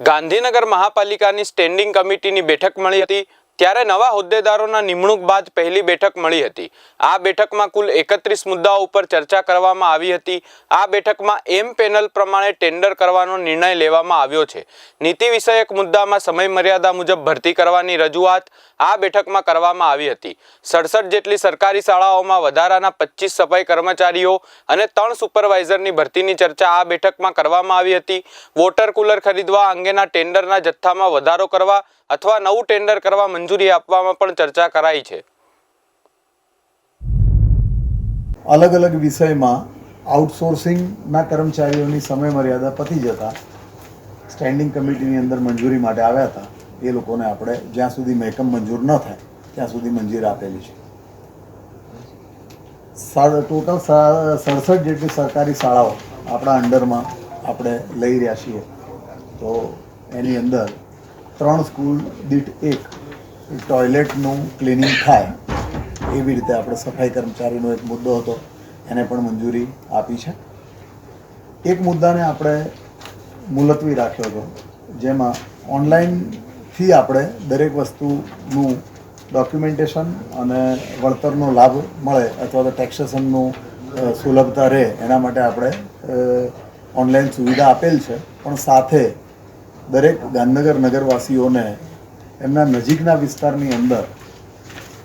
Gandhinagar મહાપાલિકાની standing કમિટીની બેઠક મળી હતી. ત્યારે નવા હોદ્દેદારોના નિમણૂક બાદ પહેલી બેઠક મળી હતી. આ બેઠકમાં કુલ એકત્રીસ મુદ્દાઓ ઉપર ચર્ચા કરવામાં આવી હતી. આ બેઠકમાં એમ પેનલ પ્રમાણે ટેન્ડર કરવાનો નિર્ણય લેવામાં આવ્યો છે. નીતિ વિષયક મુદ્દામાં સમય મર્યાદા મુજબ ભરતી કરવાની રજૂઆત આ બેઠકમાં કરવામાં આવી હતી. સડસઠ જેટલી સરકારી શાળાઓમાં વધારાના પચીસ સફાઈ કર્મચારીઓ અને ત્રણ સુપરવાઇઝરની ભરતીની ચર્ચા આ બેઠકમાં કરવામાં આવી હતી. વોટર કુલર ખરીદવા અંગેના ટેન્ડરના જથ્થામાં વધારો કરવા અથવા નવું ટેન્ડર કરવા મંજૂરી આપવામાં પણ ચર્ચા કરાઈ છે. અલગ અલગ વિષયમાં આઉટસોર્સિંગના કર્મચારીઓની સમય મર્યાદા પતી જતા સ્ટેન્ડિંગ કમિટીની અંદર મંજૂરી માટે આવ્યા હતા. એ લોકોને આપણે જ્યાં સુધી મહેકમ મંજૂર ન થાય, ત્યાં સુધી મંજૂરી આપેલી છે. ટોટલ સડસઠ જેટલી સરકારી શાળાઓ આપણા અંડરમાં આપણે લઈ રહ્યા છીએ. તો એની અંદર ત્રણ સ્કૂલ દીઠ એક ટોયલેટનું ક્લિનિંગ થાય, એવી રીતે આપણે સફાઈ કર્મચારીનો એક મુદ્દો હતો, એને પણ મંજૂરી આપી છે. એક મુદ્દાને આપણે મુલતવી રાખ્યો હતો, જેમાં ઓનલાઈનથી આપણે દરેક વસ્તુનું ડોક્યુમેન્ટેશન અને વળતરનો લાભ મળે અથવા તો ટેક્સેશનનું સુલભતા રહે, એના માટે આપણે ઓનલાઈન સુવિધા આપેલ છે. પણ સાથે દરેક ગાંધીનગર નગરવાસીઓને એમના નજીકના વિસ્તારની અંદર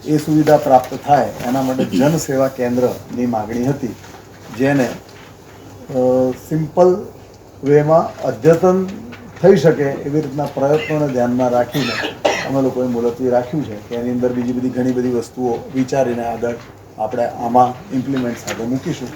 એ સુવિધા પ્રાપ્ત થાય એના માટે જનસેવા કેન્દ્રની માગણી હતી, જેને સિમ્પલ વેમાં અદ્યતન થઈ શકે એવી રીતના પ્રયત્નોને ધ્યાનમાં રાખીને અમે લોકોએ મુલતવી રાખ્યું છે કે એની અંદર બીજી બધી ઘણી બધી વસ્તુઓ વિચારીને આગળ આપણે આમાં ઇમ્પ્લિમેન્ટ સાથે મૂકીશું.